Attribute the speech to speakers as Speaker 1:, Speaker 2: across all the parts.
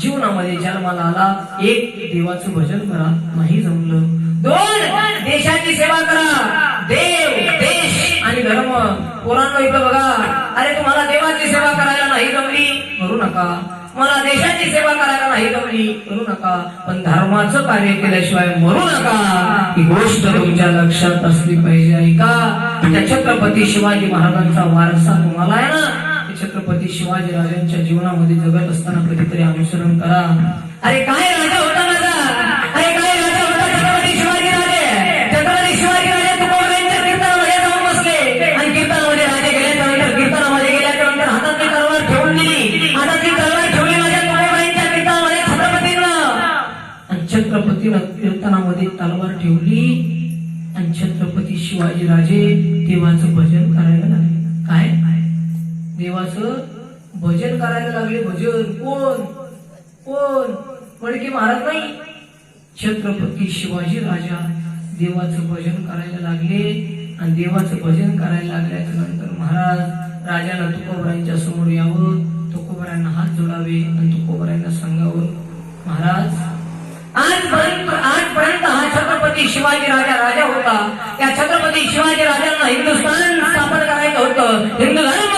Speaker 1: जीवनामध्ये जन्माला आला. एक देवाचं भजन करा. नाही जमलं. दोन देशाची सेवा करा. देव देश आणि धर्म. पोरांनो इथं बघा. अरे तुम्हाला देवाची सेवा करायला नाही जमली? करू नका. मला देशाची सेवा करायला नाही जमली? करू नका. पण धर्माचं कार्य केल्याशिवाय मरू नका. ही गोष्ट तुमच्या लक्षात असली पाहिजे ऐका. त्या छत्रपती शिवाजी महाराजांचा वारसा तुम्हाला आहे ना? छत्रपती शिवाजी राजांच्या जीवनामध्ये जगत असताना कधीतरी अनुसरण करा. अरे काय राजा होता माझा? अरे काय राजा होता छत्रपती शिवाजी राजे? छत्रपती शिवाजी राजे तुकोबांच्या कीर्तनामध्ये जाऊन बसले. आणि कीर्तनामध्ये राजे गेल्याच्या कीर्तनामध्ये गेल्याच्या हातातली तलवार ठेवून दिली. हातातली तलवार ठेवली माझ्या तुकोबाईंच्या कीर्तनामध्ये छत्रपतींना. आणि छत्रपतीनं कीर्तनामध्ये तलवार ठेवली. आणि छत्रपती शिवाजी राजे देवाचं भजन करायला लागले. देवाचं भजन करायला लागले. भजन कोण? कोण? मडके महाराज नाही. छत्रपती शिवाजी राजा देवाचं भजन करायला लागले. आणि देवाचं भजन करायला लागल्याच्या नंतर महाराज राजाला तुकोबरायांच्या समोर यावं. तुकोबरायांना हात जोडावे आणि तुकोबरायांना सांगावं महाराज आजपर्यंत आजपर्यंत हा छत्रपती शिवाजी राजा राजा होता. त्या छत्रपती शिवाजी राजांना हिंदुस्थान स्थापन करायचं होतं. हिंदू धर्म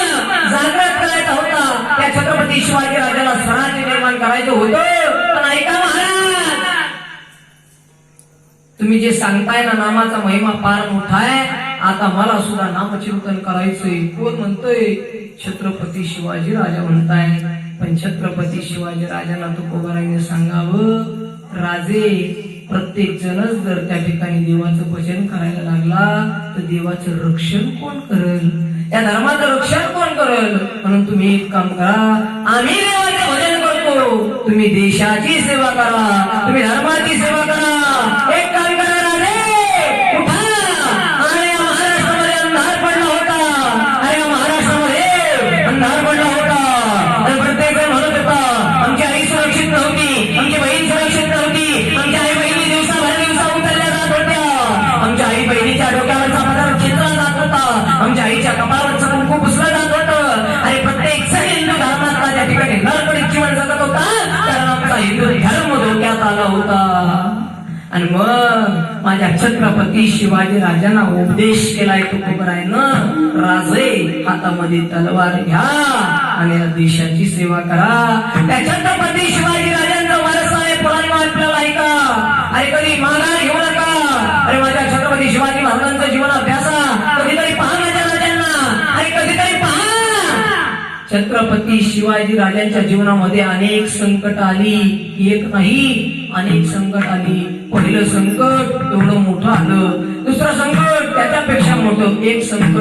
Speaker 1: जागृत करायचा होता त्या छत्रपती शिवाजी राजाला स्वराज्य निर्माण करायचं होतं. पण ऐका महाराज. तुम्ही जे सांगताय ना नामाचा महिमा फार मोठा आहे. आता मला सुद्धा नामचिंतन करायचंय. कोण म्हणतोय? छत्रपती शिवाजी राजा म्हणताय. पण छत्रपती शिवाजी राजांना तुकोबाराने सांगावं? राजे प्रत्येक जणच जर त्या ठिकाणी देवाचं भजन करायला लागला तर देवाचं रक्षण कोण करेल? या धर्माचं रक्षण कोण करेल? म्हणून तुम्ही एक काम करा. आम्ही देवाचे भजन करतो. तुम्ही देशाची सेवा करा. तुम्ही धर्माची सेवा करा. आणि मग माझ्या छत्रपती शिवाजी राजांना उपदेश केलाय तुकोबरायनं राजे हातामध्ये तलवार घ्या आणि या देशाची सेवा करा. त्या छत्रपती शिवाजी राजांचा वारसा आहे पुराण आपल्याला ऐका अरे कधी माघार घेऊ नका. अरे माझ्या छत्रपती शिवाजी महाराजांचा जीवन अभ्यासा कधीतरी पहा माझ्या राजांना. अरे कधीतरी पहा. छत्रपती शिवाजी राजांच्या जीवनामध्ये अनेक संकट आली एक नाही अनेक संकट आली. पहिलं संकट एवढं मोठं आलं. दुसरं संकट त्याच्यापेक्षा मोठं एक संकट.